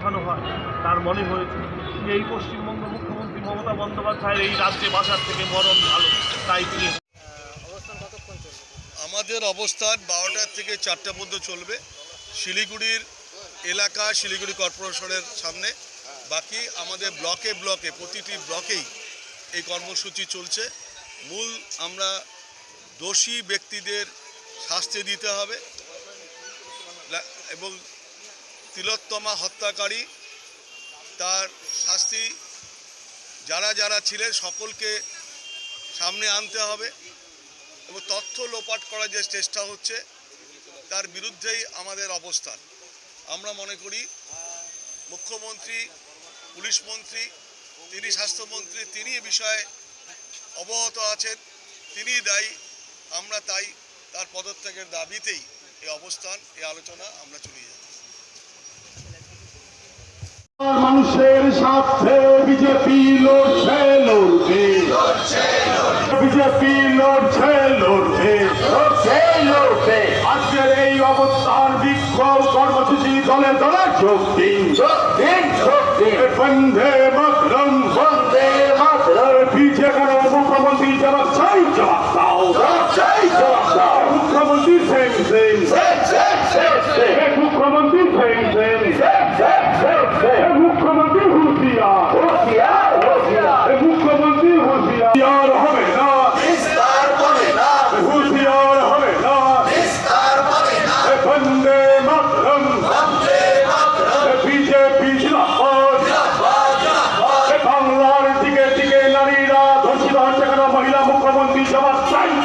পাঠানো হয়, তার মনে হয়েছে যে এই পশ্চিমবঙ্গ মুখ্যমন্ত্রী মমতা বন্দ্যোপাধ্যায়ের এই রাজ্যে বাসার থেকে মরণ ভালো, তাই তিনি আমাদের অবস্থান বারোটার থেকে চারটা পর্যন্ত চলবে। শিলিগুড়ির এলাকা, শিলিগুড়ি কর্পোরেশনের সামনে। বাকি আমাদের ব্লকে ব্লকে, প্রতিটি ব্লকেই এই কর্মসূচি চলছে। মূল আমরা দোষী ব্যক্তিদের শাস্তি দিতে হবে। এবং তিলোত্তমা হত্যাকারী, তার শাস্তি যারা যারা ছিলেন সকলকে সামনে আনতে হবে এবং তথ্য লোপাট করার যে চেষ্টা হচ্ছে, তার বিরুদ্ধেই আমাদের অবস্থান। আমরা মনে করি মুখ্যমন্ত্রী, পুলিশ মন্ত্রী, তিনি স্বাস্থ্যমন্ত্রী, তিনি এ বিষয়ে অবগত আছেন, তিনি দায়ী, আমরা তাই তার পদত্যাগের দাবিতেই এই অবস্থান, এই আলোচনা আমরা চলিয়ে যাই মানুষের সাথে বিজেপি লড়ছে লড়বে। বিজেপি লড়ছে লড়বে। লড়ছে লড়বে। আজকের এই অবস্থান বিক্ষোভ কর্মসূচি দলে দলে যোগ দিন। যোগ দিন যোগ দিন। বন্দে মাতরম।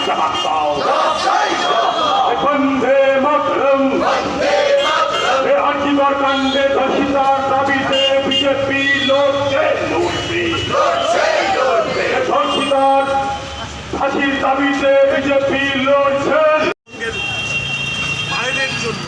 জবাব দাও বন্দে মাতরম আর্থিকর কাণ্ডে ধর্ষিতার দাবিতে বিজেপি লড়ছে ধর্ষিতার ফাঁসির দাবিতে বিজেপি লড়ছে